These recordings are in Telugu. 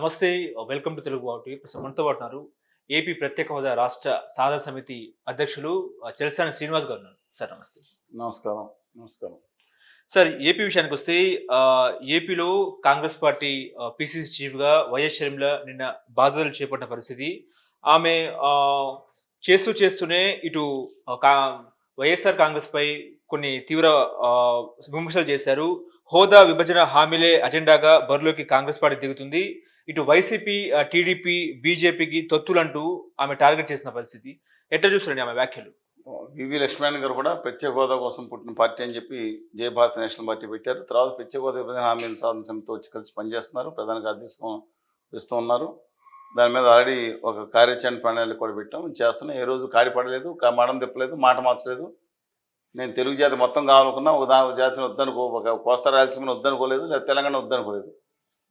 నమస్తే వెల్కమ్ టు తెలుగు బావుటి ప్రస్తుతం మనతో పాటు ఉన్నారు ఏపీ ప్రత్యేక హోదా రాష్ట్ర సాధన సమితి అధ్యక్షులు చెలసాని శ్రీనివాస్ గారు ఉన్నారు. సార్ నమస్తే. నమస్కారం నమస్కారం. సార్ ఏపీ విషయానికి వస్తే ఏపీలో కాంగ్రెస్ పార్టీ పిసిసి చీఫ్గా వైఎస్ షర్మిల నిన్న బాధ్యతలు చేపట్టిన పరిస్థితి. ఆమె చేస్తూ చేస్తూనే ఇటు వైఎస్ఆర్ కాంగ్రెస్ పై కొన్ని తీవ్ర విమర్శలు చేశారు. హోదా విభజన హామీలే అజెండాగా బరిలోకి కాంగ్రెస్ పార్టీ దిగుతుంది. ఇటు వైసీపీ టీడీపీ బీజేపీకి తొత్తులంటూ ఆమె టార్గెట్ చేసిన పరిస్థితి. ఎట్లా చూస్తారండి ఆమె వ్యాఖ్యలు? వివి లక్ష్మణ్ గారు కూడా ప్రత్యేక హోదా కోసం పుట్టిన పార్టీ అని చెప్పి జయ భారత నేషనల్ పార్టీ పెట్టారు. తర్వాత ప్రత్యేక హోదా విభజన హామీల సాధన సమితితో వచ్చి కలిసి పనిచేస్తున్నారు. ప్రధాన కార్యదర్శకం ఇస్తూ ఉన్నారు. దాని మీద ఆల్రెడీ ఒక కార్యాచరణ ప్రణాళిక కూడా పెట్టాం. చేస్తున్నాం. ఏ రోజు కాడిపడలేదు పడలేదు తిప్పలేదు మాట మార్చలేదు. నేను తెలుగు జాతి మొత్తం కావాలనుకున్నా ఒక దా ఒక జాతిని వద్దనుకో ఒక కోస్తా రాయలసీమను వద్దనుకోలేదు లేదా తెలంగాణ వద్దనుకోలేదు.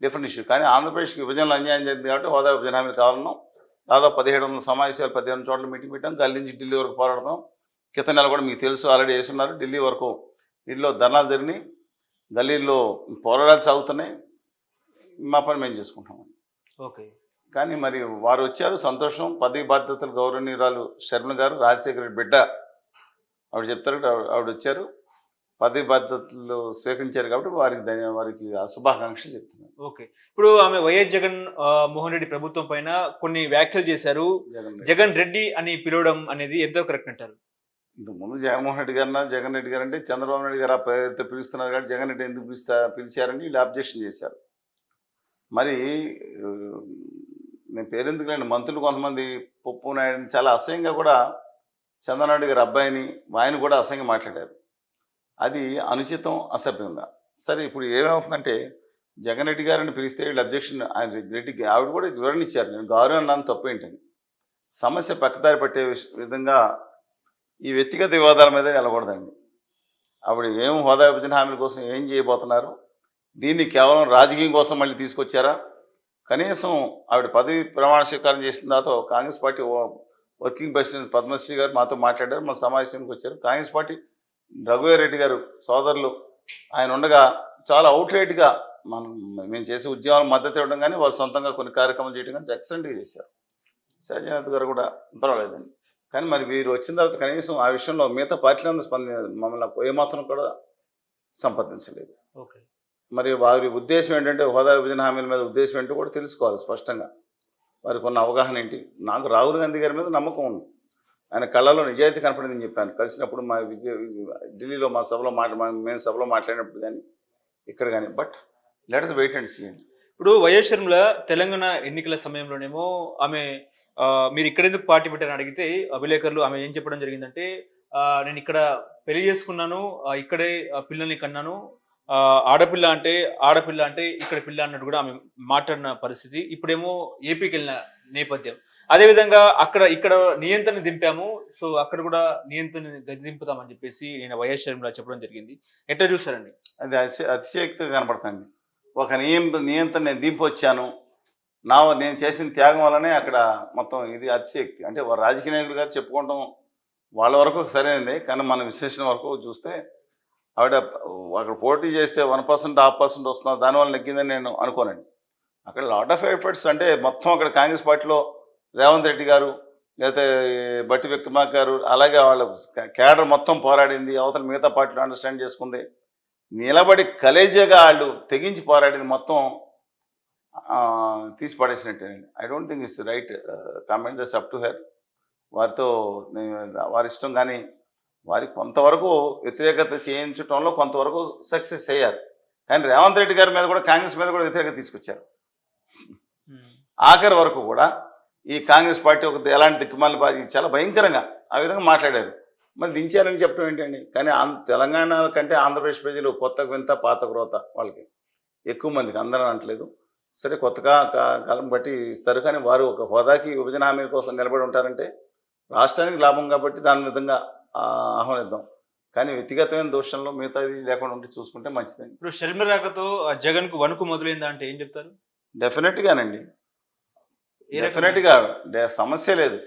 డిఫరెంట్ ఇష్యూ కానీ ఆంధ్రప్రదేశ్కి విభజనలో అన్యాయం జరిగింది కాబట్టి హోదా విభజన హామీలు కావాలన్నాం. దాదాపు పదిహేడు వందల సమావేశాలు పదిహేను చోట్ల మీటింగ్ పెట్టాం. గల్లీ నుంచి ఢిల్లీ వరకు పోరాడతాం. క్రితం నెల కూడా మీకు తెలుసు ఆల్రెడీ వేసున్నారు ఢిల్లీ వరకు ఢిల్లీలో ధర్నాలు జరిగినాయి. గల్లీల్లో పోరాటాలు సాగుతున్నాయి. మా పని మేము చేసుకుంటాం. ఓకే. కానీ మరి వారు వచ్చారు సంతోషం. పదవి బాధ్యతలు గౌరవనీయురాలు శర్మ గారు రాజశేఖర రెడ్డి బిడ్డ ఆవిడ చెప్తారు ఆవిడ వచ్చారు పదవి బాధ్యతలు స్వీకరించారు కాబట్టి వారికి ధన్య వారికి శుభాకాంక్షలు చెప్తున్నాను. ఓకే. ఇప్పుడు ఆమె వైఎస్ జగన్ మోహన్ రెడ్డి ప్రభుత్వం పైన కొన్ని వ్యాఖ్యలు చేశారు. జగన్ రెడ్డి. అని పిలవడం అనేది ఎంతో కరెక్ట్ అంటారు. ఇంతకుముందు జగన్మోహన్ రెడ్డి గారు జగన్ రెడ్డి గారు అంటే చంద్రబాబు నాయుడు గారు ఆ పేరుతో పిలుస్తున్నారు కాబట్టి జగన్ రెడ్డి ఎందుకు పిలుస్తా పిలిచారని వీళ్ళు అబ్జెక్షన్ చేశారు. మరి నేను పేరెందుకు లేండి మంత్రులు కొంతమంది పప్పు నాయుడిని చాలా అసహ్యంగా కూడా చంద్రనాయుడు గారి అబ్బాయిని ఆయన కూడా అసహ్యంగా మాట్లాడారు. అది అనుచితం అసభ్యంగా. సరే ఇప్పుడు ఏమవుతుందంటే జగన్ రెడ్డి గారిని పిలిస్తే వీళ్ళు అబ్జెక్షన్ ఆయన రెడ్డికి ఆవిడ కూడా వివరణ ఇచ్చారు. నేను గౌరవం అన్నాను తప్పేంటని. సమస్య పక్కదారి పట్టే విష- విధంగా ఈ వ్యక్తిగత వివాదాల మీద వెళ్ళకూడదండి. ఆవిడ ఏం హోదా విభజన హామీల కోసం ఏం చేయబోతున్నారు? దీన్ని కేవలం రాజకీయం కోసం మళ్ళీ తీసుకొచ్చారా? కనీసం ఆవిడ పదవి ప్రమాణ స్వీకారం చేసిన తర్వాత కాంగ్రెస్ పార్టీ ఓ- వర్కింగ్ ప్రెసిడెంట్ పద్మశ్రీ గారు మాతో మాట్లాడారు మా సమావేశానికి వచ్చారు. కాంగ్రెస్ పార్టీ రఘువీర్ రెడ్డి గారు సోదరులు ఆయన ఉండగా చాలా అవుట్రేట్గా మనం మేము చేసే ఉద్యమాలు మద్దతు ఇవ్వడం కానీ వాళ్ళు సొంతంగా కొన్ని కార్యక్రమాలు చేయడం కానీ ఎక్సలెంట్గా చేశారు. సత్యనాథ్ గారు కూడా పర్వాలేదండి. కానీ మరి వీరు వచ్చిన తర్వాత కనీసం ఆ విషయంలో మిగతా పార్టీలందరూ స్పంది మమ్మల్ని ఏమాత్రం కూడా సంప్రదించలేదు. ఓకే. మరి వారి ఉద్దేశం ఏంటంటే హోదా విభజన హామీల మీద ఉద్దేశం ఏంటో కూడా తెలుసుకోవాలి స్పష్టంగా. వారికి ఉన్న అవగాహన ఏంటి? నాకు రాహుల్ గాంధీ గారి మీద నమ్మకం ఉంది. ఆయన కళ్ళలో నిజాయితీ కనపడిందని చెప్పాను. కలిసినప్పుడు మా విజయ విజయ- ఢిల్లీలో మా సభలో మాట మా- మేము సభలో మాట్లాడినప్పుడు కానీ ఇక్కడ కానీ but let us wait and see ఇప్పుడు వైఎస్ షర్మిల తెలంగాణ ఎన్నికల సమయంలోనేమో ఆమె మీరు ఇక్కడ ఎందుకు పార్టీ పెట్టారని అడిగితే విలేకరులు ఆమె ఏం చెప్పడం జరిగిందంటే నేను ఇక్కడ పెళ్ళి చేసుకున్నాను ఇక్కడే పిల్లల్ని కన్నాను ఆడపిల్ల అంటే ఆడపిల్ల అంటే ఇక్కడ పిల్ల అన్నట్టు కూడా ఆమె మాట్లాడిన పరిస్థితి. ఇప్పుడేమో ఏపీకి వెళ్ళిన నేపథ్యం. అదేవిధంగా అక్కడ ఇక్కడ నియంత్రణ దింపాము. సో అక్కడ కూడా నియంత్రణ గది దింపుతామని చెప్పేసి నేను వైఎస్ షర్మిలా చెప్పడం జరిగింది. ఎట్లా చూసారండి అది అతిశయక్తిగా కనపడుతుంది. ఒక నియం నియంత్రణ నేను దింపొచ్చాను నా నేను చేసిన త్యాగం వల్లనే అక్కడ మొత్తం ఇది అతిశయక్తి. అంటే వారు రాజకీయ నాయకులు గారు చెప్పుకోవడం వాళ్ళ వరకు సరైనదే. కానీ మన విశ్లేషణ వరకు చూస్తే ఆవిడ అక్కడ పోటీ చేస్తే వన్ పర్సెంట్ హాఫ్ పర్సెంట్ వస్తున్నారు దానివల్ల నెగ్గిందని నేను అనుకోనండి. అక్కడ లాట్ ఆఫ్ ఎఫర్ట్స్ అంటే మొత్తం అక్కడ కాంగ్రెస్ పార్టీలో రేవంత్ రెడ్డి గారు లేకపోతే బట్టి విక్రమార్క గారు అలాగే వాళ్ళ కేడర్ మొత్తం పోరాడింది అవతల మిగతా పార్టీలు అండర్స్టాండ్ చేసుకుంది. నిలబడి కలేజీగా వాళ్ళు తెగించి పోరాడింది మొత్తం తీసి పడేసినట్టేనండి I don't think it's right comment thus up to her వారితో నేను- వారి ఇష్టం కానీ వారి కొంతవరకు వ్యతిరేకత చేయించడంలో కొంతవరకు సక్సెస్ అయ్యారు. కానీ రేవంత్ రెడ్డి గారి మీద కూడా కాంగ్రెస్ మీద కూడా వ్యతిరేకత తీసుకొచ్చారు. ఆఖరి వరకు కూడా ఈ కాంగ్రెస్ పార్టీ ఒక ఎలాంటి దిక్కుమాల పార్టీ చాలా భయంకరంగా ఆ విధంగా మాట్లాడారు. మరి దించారని చెప్పడం ఏంటండి? కానీ తెలంగాణ కంటే ఆంధ్రప్రదేశ్ ప్రజలు కొత్త వింత పాత క్రోత వాళ్ళకి ఎక్కువ మందికి అందరూ అనట్లేదు. సరే కొత్తగా కాలం బట్టి ఇస్తారు. కానీ వారు ఒక హోదాకి విభజన హామీ కోసం నిలబడి ఉంటారంటే రాష్ట్రానికి లాభం కాబట్టి దాని విధంగా ఆహ్వానిద్దాం. కానీ వ్యక్తిగతమైన దోషంలో మిగతాది లేకుండా ఉండి చూసుకుంటే మంచిదండి. ఇప్పుడు షర్మిల రాకతో జగన్కు వణుకు మొదలైందా అంటే ఏం చెప్తారు? డెఫినెట్గానండి. ఏ రకంగా? డెఫినెట్గా డే- సమస్య లేదు.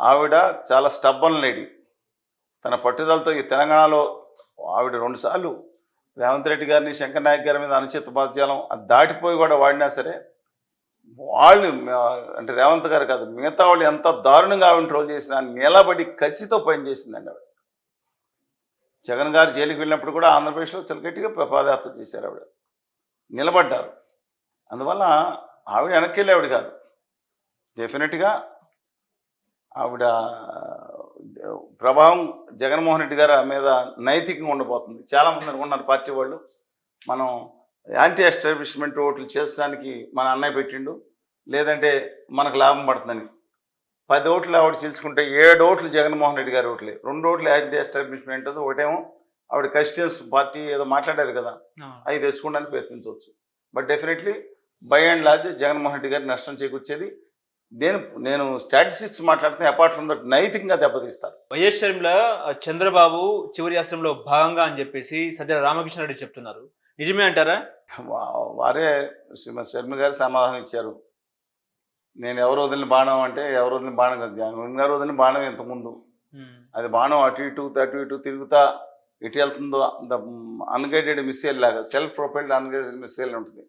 ఆవిడ చాలా స్టబ్బన్ లేడీ. తన పట్టుదలతో ఈ తెలంగాణలో ఆవిడ రెండుసార్లు రేవంత్ రెడ్డి గారిని శంకర్ నాయక్ గారి మీద అనుచిత పద్యాలం అది దాటిపోయి కూడా వాడినా సరే వాళ్ళు అంటే రేవంత్ గారు కాదు మిగతా వాళ్ళు ఎంత దారుణంగా ఆవిడ ట్రోల్ చేసినా నిలబడి కసితో పనిచేసిందండి ఆవిడ. జగన్ గారు జైలుకి వెళ్ళినప్పుడు కూడా ఆంధ్రప్రదేశ్లో చాలా గట్టిగా పాదయాత్ర చేశారు ఆవిడ. నిలబడ్డారు. అందువల్ల ఆవిడ వెనక్కి వెళ్ళి ఆవిడ కాదు. డెఫినెట్గా ఆవిడ ప్రభావం జగన్మోహన్ రెడ్డి గారి మీద నైతికంగా ఉండబోతుంది చాలామంది అనుకున్నారు పార్టీ వాళ్ళు. మనం యాంటీ ఎస్టాబ్లిష్మెంట్ ఓట్లు చేసడానికి మన అన్నయ్య పెట్టిండు. లేదంటే మనకు లాభం పడుతుందని. పది ఓట్లు ఆవిడ చీల్చుకుంటే ఏడు ఓట్లు జగన్మోహన్ రెడ్డి గారి ఓట్లే. రెండు ఓట్లు యాంటీ ఎస్టాబ్లిష్మెంట్ ఒకటేమో ఆవిడ క్రిస్టియన్స్ పార్టీ ఏదో మాట్లాడారు కదా అవి తెచ్చుకోవడానికి ప్రయత్నించవచ్చు. But definitely by and large Jaganmohan Reddy గారికి నష్టం చేకూర్చేది. నేను నేను స్టాటిస్టిక్స్ మాట్లాడితే అపార్ట్ ఫ్రమ్ దట్ నైతికంగా దెబ్బతీస్తారు. వైఎస్ చంద్రబాబు చివరి ఆశ్రమంలో భాగంగా అని చెప్పేసి సజ్జల రామకృష్ణ రెడ్డి చెప్తున్నారు. నిజమే అంటారా? వారే శ్రీమతి శర్మ గారు సమాధానం ఇచ్చారు. నేను ఎవరు వదిలిన బాణం అంటే ఎవరు వదిలిన బాణం కాదు. జగన్ గారు వదిలిన బాణం ఇంతకుముందు. అది బాణం అటు ఇటు అటు ఇటు తిరుగుతా ఎటు వెళ్తుందో అన్గైడెడ్ మిస్సైల్ లాగా సెల్ఫ్ ప్రొపైల్డ్ అన్గైడెడ్ మిస్సైల్ ఉంటుంది.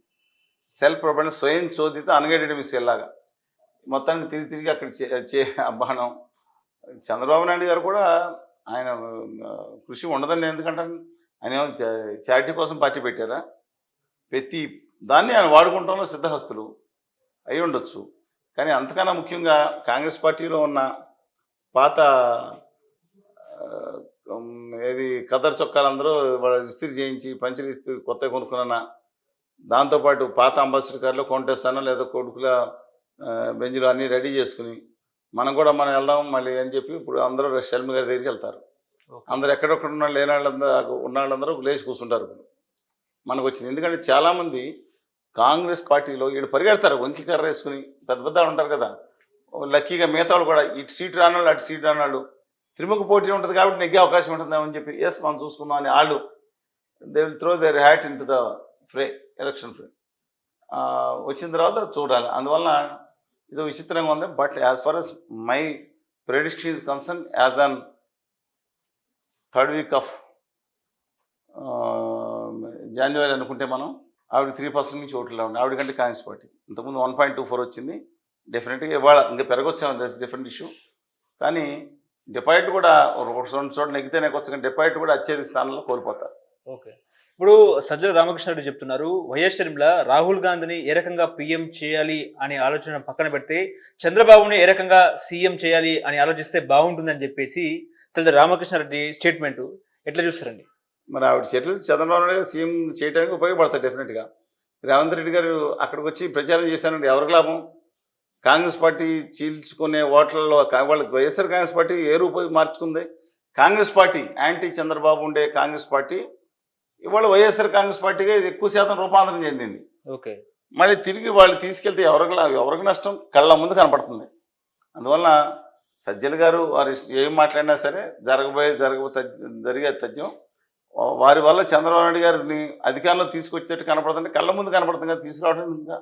సెల్ఫ్ ప్రొపైల్డ్ స్వయం చోదిత అన్గైడెడ్ మిస్సైల్ లాగా. మొత్తానికి తిరిగి తిరిగి అక్కడ చే- బాణం. చంద్రబాబు నాయుడు గారు కూడా ఆయన కృషి ఉండదని ఎందుకంటాను ఆయన చారిటీ కోసం పార్టీ పెట్టారా? ప్రతి దాన్ని ఆయన వాడుకుంటాంలో సిద్ధహస్తులు అయి ఉండొచ్చు. కానీ అంతకన్నా ముఖ్యంగా కాంగ్రెస్ పార్టీలో ఉన్న పాత ఏది కదర్ చొక్కాలందరూ వాళ్ళ ఇస్త్రీ చేయించి పంచర్ ఇస్త్రీ కొత్త కొనుక్కున్నా దాంతోపాటు పాత అంబాసిడర్ కొంటేస్తాను లేదా కొడుకుల ఆ, బెంజ్లు అన్నీ రెడీ చేసుకుని మనం కూడా మనం వెళ్దాం మళ్ళీ అని చెప్పి ఇప్పుడు అందరూ షల్మి గారి దగ్గరికి వెళ్తారు. అందరు ఎక్కడెక్కడ ఉన్న లేని వాళ్ళందరూ ఉన్న వాళ్ళందరూ లేచి కూర్చుంటారు. మనకు వచ్చింది ఎందుకంటే చాలామంది కాంగ్రెస్ పార్టీలో వీళ్ళు పరిగెడతారు వంకి కర్ర వేసుకుని. పెద్ద పెద్ద ఉంటారు కదా. లక్కీగా మిగతా కూడా ఇటు సీట్ రానాళ్ళు అటు సీట్ రానాళ్ళు. త్రిముఖ పోటీ ఉంటుంది కాబట్టి నెగ్గే అవకాశం ఉంటుందేమని చెప్పి ఎస్ మనం చూసుకుందాం అని వాళ్ళు they will throw their hat into the fray election fray వచ్చిన తర్వాత చూడాలి. అందువల్ల ఇది విచిత్రంగా ఉంది. But as far as my prediction is concern as on third week of January అనుకుంటే మనం ఆవిడ త్రీ పర్సెంట్ నుంచి ఓట్లు రావండి ఆవిడ కంటే కాంగ్రెస్ పార్టీ. ఇంతకుముందు వన్ పాయింట్ టూ ఫోర్ వచ్చింది. డెఫినెట్గా ఇవాళ ఇంకా పెరగొచ్చాము దట్స్ డిఫరెంట్ ఇష్యూ కానీ డిపాజిట్ కూడా రెండు చోట్ల నెగ్గితే నెగ్గొచ్చు కానీ డిపాజిట్ కూడా అత్యధిక స్థానంలో కోల్పోతారు. ఓకే. ఇప్పుడు సజ్జల రామకృష్ణ రెడ్డి చెప్తున్నారు వైఎస్ షర్మిల రాహుల్ గాంధీని ఏ రకంగా పీఎం చేయాలి అనే ఆలోచన పక్కన పెడితే చంద్రబాబుని ఏ రకంగా సీఎం చేయాలి అని ఆలోచిస్తే బాగుంటుందని చెప్పేసి సజ్జల రామకృష్ణారెడ్డి స్టేట్మెంట్ ఎట్లా చూస్తారండి? మరి ఆవిడ చర్యలు చంద్రబాబు నాయుడు గారు సీఎం చేయడానికి ఉపయోగపడతాయి డెఫినెట్గా. రేవంత్ రెడ్డి గారు అక్కడికి వచ్చి ప్రచారం చేశానంటే ఎవరికి లాభం? కాంగ్రెస్ పార్టీ చీల్చుకునే ఓట్లలో వాళ్ళకి వైఎస్ఆర్ కాంగ్రెస్ పార్టీ ఏ రూపాయి మార్చుకుంది? కాంగ్రెస్ పార్టీ యాంటీ చంద్రబాబు ఉండే కాంగ్రెస్ పార్టీ ఇవాళ వైఎస్ఆర్ కాంగ్రెస్ పార్టీగా ఇది ఎక్కువ శాతం రూపాంతరం చెందింది. ఓకే. మళ్ళీ తిరిగి వాళ్ళు తీసుకెళ్తే ఎవరికి ఎవరికి నష్టం? కళ్ళ ముందు కనపడుతుంది. అందువల్ల సజ్జల గారు వారు ఏం మాట్లాడినా సరే జరగబోయే జరగబో జరిగే తథ్యం వారి వల్ల చంద్రబాబు నాయుడు గారిని అధికారంలో తీసుకొచ్చేటట్టు కనపడుతుంది కళ్ళ ముందు కనపడుతుంది కానీ తీసుకురావడం ఇంకా?